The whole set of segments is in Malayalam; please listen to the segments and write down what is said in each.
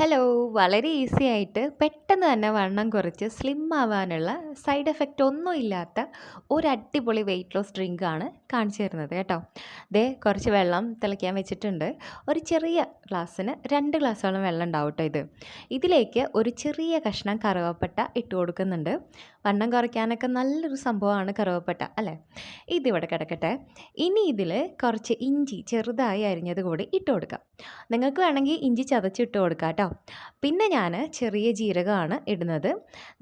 ഹലോ വളരെ ഈസി ആയിട്ട് പെട്ടെന്ന് തന്നെ വണ്ണം കുറച്ച് സ്ലിം ആവാനുള്ള സൈഡ് എഫക്റ്റ് ഒന്നും ഇല്ലാത്ത ഒരു അടിപൊളി വെയിറ്റ് ലോസ് ഡ്രിങ്ക് ആണ് കാണിച്ചു തരുന്നത് കേട്ടോ. ദേ കുറച്ച് വെള്ളം തിളയ്ക്കാൻ വെച്ചിട്ടുണ്ട്. ഒരു ചെറിയ ഗ്ലാസ്സിന് രണ്ട് ഗ്ലാസ്സോളം വെള്ളം ഉണ്ടാവും കേട്ടോ ഇത്. ഇതിലേക്ക് ഒരു ചെറിയ കഷ്ണം കറുവപ്പട്ട ഇട്ട് കൊടുക്കുന്നുണ്ട്. വണ്ണം കുറയ്ക്കാനൊക്കെ നല്ലൊരു സംഭവമാണ് കറുവപ്പട്ട അല്ലേ? ഇതിവിടെ കിടക്കട്ടെ. ഇനി ഇതിൽ കുറച്ച് ഇഞ്ചി ചെറുതായി അരിഞ്ഞത് കൂടി ഇട്ട് കൊടുക്കാം. നിങ്ങൾക്ക് വേണമെങ്കിൽ ഇഞ്ചി ചതച്ചിട്ട് കൊടുക്കാം കേട്ടോ പിന്നെ ഞാൻ ചെറിയ ജീരകമാണ് ഇടുന്നത്.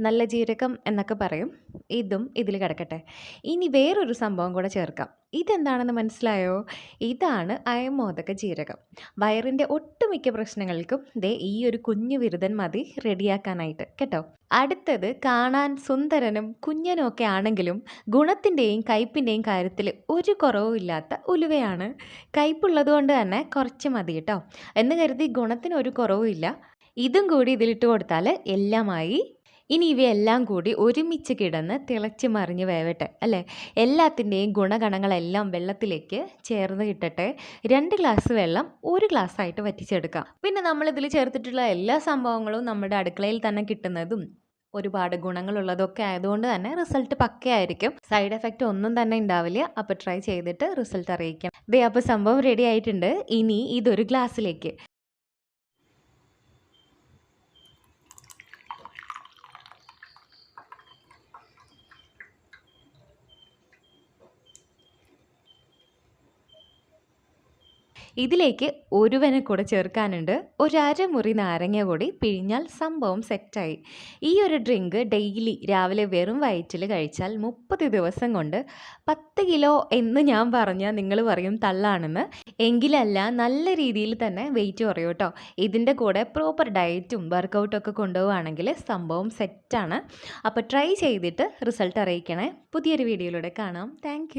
നല്ല ജീരകം എന്നൊക്കെ പറയും. ഇതും ഇതിൽ കിടക്കട്ടെ. ഇനി വേറൊരു സംഭവം കൂടെ ചേർക്കാം. ഇതെന്താണെന്ന് മനസ്സിലായോ? ഇതാണ് അയമോദക ജീരകം. വയറിന്റെ ഒട്ടുമിക്ക പ്രശ്നങ്ങൾക്കും ദേ ഈ ഒരു കുഞ്ഞു വിരുദൻ മതി റെഡിയാക്കാനായിട്ട്. കേട്ടോ? അടുത്തത് കാണാൻ സുന്ദരനും കുഞ്ഞനും ഒക്കെ ആണെങ്കിലും ഗുണത്തിന്റെയും കയ്പിന്റെയും കാര്യത്തിൽ ഒരു കുറവും ഇല്ലാത്ത ഉലുവയാണ്. കയ്പുള്ളത് കൊണ്ട് തന്നെ കുറച്ച് മതി കേട്ടോ. എന്ന് കരുതി ഗുണത്തിന് ഒരു കുറവുമില്ല. ഇതും കൂടി ഇതിലിട്ട് കൊടുത്താൽ എല്ലാമായി ഇനി ഇവയെല്ലാം കൂടി ഒരുമിച്ച് കിടന്ന് തിളച്ച് മറിഞ്ഞ് വേവട്ടെ അല്ലേ? എല്ലാത്തിന്റെയും ഗുണഗണങ്ങളെല്ലാം വെള്ളത്തിലേക്ക് ചേർന്ന് കിട്ടട്ടെ രണ്ട് ഗ്ലാസ് വെള്ളം ഒരു ഗ്ലാസ് ആയിട്ട് വറ്റിച്ചെടുക്കാം. പിന്നെ നമ്മൾ ഇതിൽ ചേർത്തിട്ടുള്ള എല്ലാ സംഭവങ്ങളും നമ്മുടെ അടുക്കളയിൽ തന്നെ കിട്ടുന്നതും ഒരുപാട് ഗുണങ്ങളുള്ളതൊക്കെ ആയതുകൊണ്ട് തന്നെ റിസൾട്ട് പക്കയായിരിക്കും സൈഡ് എഫക്റ്റ് ഒന്നും തന്നെ ഉണ്ടാവില്ല. അപ്പോൾ ട്രൈ ചെയ്തിട്ട് റിസൾട്ട് അറിയിക്കാം. ദേ അപ്പോൾ സംഭവം റെഡി ആയിട്ടുണ്ട്. ഇനി ഇതൊരു ഗ്ലാസ്സിലേക്ക് ഇതിലേക്ക് ഒരുവനെ കൂടെ ചേർക്കാനുണ്ട്. ഒരമുറി നാരങ്ങ കൂടി പിഴിഞ്ഞാൽ സംഭവം സെറ്റായി. ഈ ഒരു ഡ്രിങ്ക് ഡെയിലി രാവിലെ വെറും വയറ്റിൽ കഴിച്ചാൽ മുപ്പത് ദിവസം കൊണ്ട് പത്ത് കിലോ എന്ന് ഞാൻ പറഞ്ഞാൽ നിങ്ങൾ പറയും തള്ളാണെന്ന്. എങ്കിലല്ല നല്ല രീതിയിൽ തന്നെ വെയിറ്റ് കുറയും കേട്ടോ. ഇതിന്റെ കൂടെ പ്രോപ്പർ ഡയറ്റും വർക്കൗട്ടൊക്കെ കൊണ്ടുപോവുകയാണെങ്കിൽ സംഭവം സെറ്റാണ്. അപ്പോൾ ട്രൈ ചെയ്തിട്ട് റിസൾട്ട് അറിയിക്കണേ. പുതിയൊരു വീഡിയോയിലൂടെ കാണാം. താങ്ക്